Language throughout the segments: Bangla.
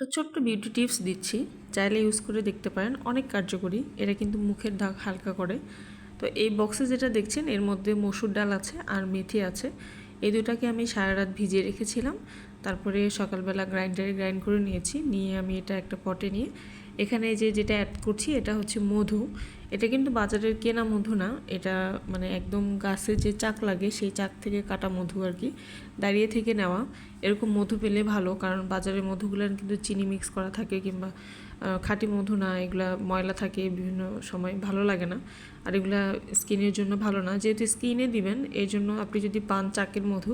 একটা ছোট্ট বিউটি টিপস দিচ্ছি। চাইলে ইউজ করে দেখতে পারেন, অনেক কার্যকরী। এটা কিন্তু মুখের দাগ হালকা করে। তো এই বক্সে যেটা দেখছেন, এর মধ্যে মসুর ডাল আছে আর মেথি আছে। এই দুটাকে আমি সারা রাত ভিজিয়ে রেখেছিলাম। তারপরে সকালবেলা গ্রাইন্ডারে গ্রাইন্ড করে নিয়েছি। নিয়ে আমি এটা একটা পটে নিয়ে, এখানে যে যেটা অ্যাড করছি, এটা হচ্ছে মধু। এটা কিন্তু বাজারের কেনা মধু না, এটা মানে একদম গাছে যে চাক লাগে সেই চাক থেকে কাটা মধু আর কি, দাঁড়িয়ে থেকে নেওয়া। এরকম মধু পেলে ভালো, কারণ বাজারের মধুগুলোর কিন্তু চিনি মিক্স করা থাকে কিংবা খাঁটি মধু না, এগুলা ময়লা থাকে বিভিন্ন সময়, ভালো লাগে না। আর এগুলা স্কিনের জন্য ভালো না, যেহেতু স্কিনে দিবেন এই জন্য আপনি যদি পান চাকের মধু,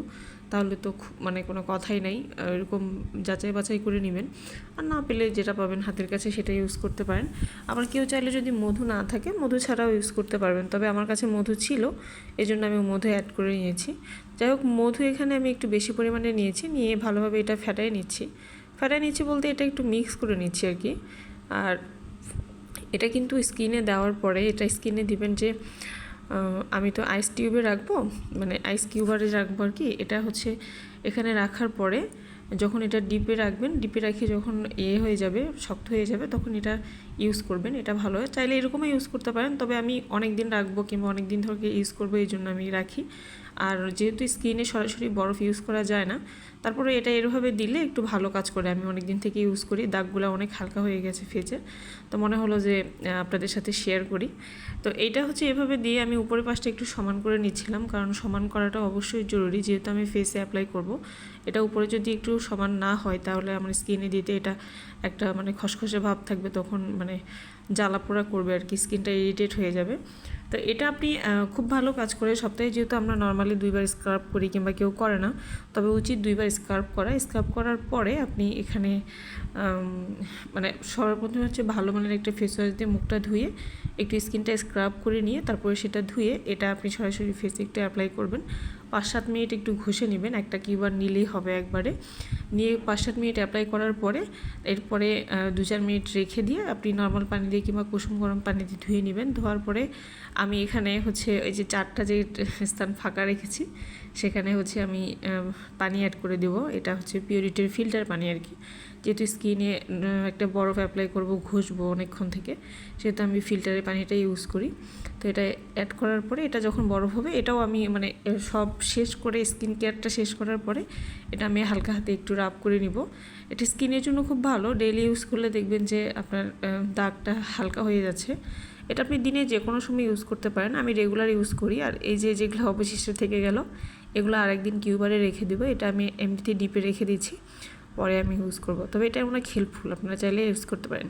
তাহলে তো মানে কোনো কথাই নাই এরকম যাচাই বাছাই করে নেবেন। আর না পেলে যেটা পাবেন হাতের কাছে সেটা ইউজ করতে পারেন। আবার কেউ চাইলে যদি মধু না থাকে মধু ছাড়াও ইউজ করতে পারবেন। তবে আমার কাছে মধু ছিল এই জন্য আমি মধু অ্যাড করে নিয়েছি। যাই হোক, মধু এখানে আমি একটু বেশি পরিমাণে নিয়েছি, নিয়ে ভালোভাবে এটা ফেটাই নিচ্ছি। ফেটাই নিচ্ছি বলতে এটা একটু মিক্স করে নিচ্ছি আর কি। আর এটা কিন্তু স্কিনে দেওয়ার পরে এটা স্কিনে দিবেন যে আমি তো আইস টিউবে রাখব মানে আইস কিউবারে রাখব আর কি। এটা হচ্ছে এখানে রাখার পরে যখন এটা ডিপে রাখবেন, ডিপে রাখে যখন এ হয়ে যাবে, শক্ত হয়ে যাবে, তখন এটা ইউজ করবেন, এটা ভালো হয়। চাইলে এরকমই ইউজ করতে পারেন, তবে আমি অনেক দিন রাখব কিংবা অনেক দিন ধরে ইউজ করব, এই জন্য আমি রাখি। আর যেহেতু স্কিনে সরাসরি বরফ ইউজ করা যায় না, তারপরে এটা এরভাবে দিলে একটু ভালো কাজ করে। আমি অনেক দিন থেকে ইউজ করি, দাগগুলো অনেক হালকা হয়ে গেছে ফেজের তো মনে হলো যে আপনাদের সাথে শেয়ার করি। তো এইটা হচ্ছে এভাবে দিয়ে আমি উপরে পাশটা একটু সমান করে নিচ্ছিলাম, কারণ সমান করাটা অবশ্যই জরুরি। যেহেতু আমি ফেসে অ্যাপ্লাই করব, এটা উপরে যদি একটু সমান না হয়, তাহলে আমার স্কিনে দিতে এটা একটা মানে খসখসে ভাব থাকবে, তখন মানে জ্বালা পোড়া করবে আর কি, স্কিনটা ইরিটেট হয়ে যাবে। তো এটা আপনি খুব ভালো কাজ করে সপ্তাহে যেহেতু আমরা নর্মালি দুইবার স্ক্রাব করি কিংবা কেউ করে না, তবে উচিত দুইবার স্ক্রাব করা। স্ক্রাব করার পরে আপনি এখানে মানে সর্বপ্রথমে হচ্ছে ভালো মানের একটা ফেস ওয়াশ দিয়ে মুখটা ধুয়ে একটু স্কিনটা স্ক্রাব করে নিয়ে তারপরে সেটা ধুয়ে এটা আপনি সরাসরি ফেসে একটু অ্যাপ্লাই করবেন। পাঁচ সাত মিনিট একটু ঘষে নেবেন, একটা কিউবার নিলেই হবে একবারে। নিয়ে পাঁচ সাত মিনিট অ্যাপ্লাই করার পরে, এরপরে দু চার মিনিট রেখে দিয়ে আপনি নর্মাল পানি দিয়ে কিংবা কুসুম গরম পানি দিয়ে ধুয়ে নেবেন। ধোয়ার পরে আমি এখানে হচ্ছে ওই যে চারটা যে স্থান ফাঁকা রেখেছি, সেখানে হচ্ছে আমি পানি অ্যাড করে দেবো। এটা হচ্ছে পিওরিটির ফিল্টার পানি আর কি। যেহেতু স্কিনে একটা বরফ অ্যাপ্লাই করব ঘষবো অনেকক্ষণ থেকে, সেহেতু আমি ফিল্টারের পানিটা ইউজ করি। তো এটা অ্যাড করার পরে এটা যখন বরফ হবে, এটাও আমি মানে সব শেষ করে স্কিন কেয়ারটা শেষ করার পরে, এটা আমি হালকা হাতে একটু রাব করে নিব। এটি স্কিনের জন্য খুব ভালো। ডেলি ইউজ করলে দেখবেন যে আপনার দাগটা হালকা হয়ে যাচ্ছে। এটা আপনি দিনে যে কোনো সময় ইউজ করতে পারেন। আমি রেগুলার ইউজ করি। আর এই যে যেগুলো অবশিষ্ট থেকে গেল, এগুলো আরেকদিন কিউবারে রেখে দেবো। এটা আমি এমনিতে ডিপে রেখে দিচ্ছি পরে আমি ইউজ করব। তবে এটা অনেক হেল্পফুল আপনারা চাইলে ইউজ করতে পারেন।